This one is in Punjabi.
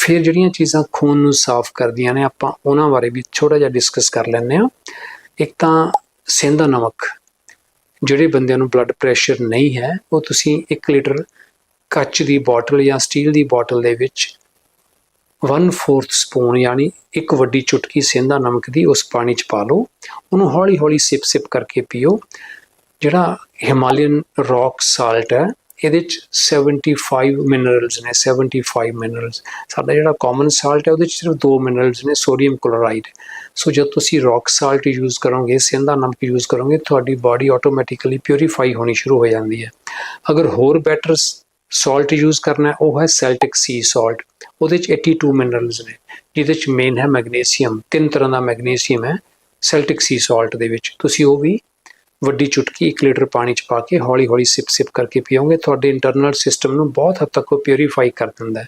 ਫਿਰ ਜਿਹੜੀਆਂ ਚੀਜ਼ਾਂ ਖੂਨ ਨੂੰ ਸਾਫ਼ ਕਰਦੀਆਂ ਨੇ, ਆਪਾਂ ਉਹਨਾਂ ਬਾਰੇ ਵੀ ਥੋੜਾ ਜਿਹਾ ਡਿਸਕਸ ਕਰ ਲੈਂਦੇ ਹਾਂ। ਇੱਕ ਤਾਂ ਸੇਂਦਾ ਨਮਕ, ਜਿਹੜੇ ਬੰਦਿਆਂ ਨੂੰ ਬਲੱਡ ਪ੍ਰੈਸ਼ਰ ਨਹੀਂ ਹੈ, ਉਹ ਤੁਸੀਂ 1 ਲੀਟਰ ਕੱਚ ਦੀ ਬੋਟਲ ਜਾਂ ਸਟੀਲ ਦੀ ਬੋਟਲ ਦੇ ਵਿੱਚ 1/4 ਸਪੂਨ ਯਾਨੀ ਇੱਕ ਵੱਡੀ ਚੁਟਕੀ ਸੇਂਦਾ ਨਮਕ ਦੀ ਉਸ ਪਾਣੀ 'ਚ ਪਾ ਲਓ। ਉਹਨੂੰ ਹੌਲੀ-ਹੌਲੀ ਸਿਪ ਸਿਪ ਕਰਕੇ ਪੀਓ। ਜਿਹੜਾ ਹਿਮਾਲੀਅਨ ਰੌਕ ਸਾਲਟ ਹੈ ਇਹਦੇ 'ਚ 75 ਮਿਨਰਲਸ ਨੇ 75 ਮਿਨਰਲਸ ਸਾਡਾ ਜਿਹੜਾ ਕਾਮਨ ਸਾਲਟ ਹੈ, ਉਹਦੇ 'ਚ ਸਿਰਫ ਦੋ ਮਿਨਰਲਸ ਨੇ ਸੋਡੀਅਮ ਕਲੋਰਾਈਡ ਸੋ ਜਦ ਤੁਸੀਂ ਰੌਕ ਸਾਲਟ ਯੂਜ਼ ਕਰੋਗੇ ਸੇਂਦਾ ਨਮਕ ਯੂਜ਼ ਕਰੋਗੇ, ਤੁਹਾਡੀ ਬਾਡੀ ਆਟੋਮੈਟਿਕਲੀ ਪਿਉਰੀਫਾਈ ਹੋਣੀ ਸ਼ੁਰੂ ਹੋ ਜਾਂਦੀ ਹੈ। ਅਗਰ ਹੋਰ ਬੈਟਰ ਸਾਲਟ ਯੂਜ਼ ਕਰਨਾ, ਉਹ ਹੈ ਸੈਲਟਿਕ ਸੀ ਸਾਲਟ ਉਹਦੇ 'ਚ 82 ਮਿਨਰਲਸ ਨੇ, ਜਿਹਦੇ 'ਚ ਮੇਨ ਹੈ ਮੈਗਨੀਸੀਅਮ ਤਿੰਨ ਤਰ੍ਹਾਂ ਦਾ ਮੈਗਨੀਸੀਅਮ ਹੈ ਸੈਲਟਿਕ ਸੀ ਸਾਲਟ ਦੇ ਵਿੱਚ। ਤੁਸੀਂ ਉਹ ਵੀ ਵੱਡੀ ਚੁਟਕੀ 1 ਲੀਟਰ ਪਾਣੀ 'ਚ ਪਾ ਕੇ ਹੌਲੀ-ਹੌਲੀ ਸਿਪ ਸਿਪ ਕਰਕੇ ਪੀਓਗੇ, ਤੁਹਾਡੇ ਇੰਟਰਨਲ ਸਿਸਟਮ ਨੂੰ ਬਹੁਤ ਹੱਦ ਤੱਕ ਉਹ ਪਿਊਰੀਫਾਈ ਕਰ ਦਿੰਦਾ ਹੈ।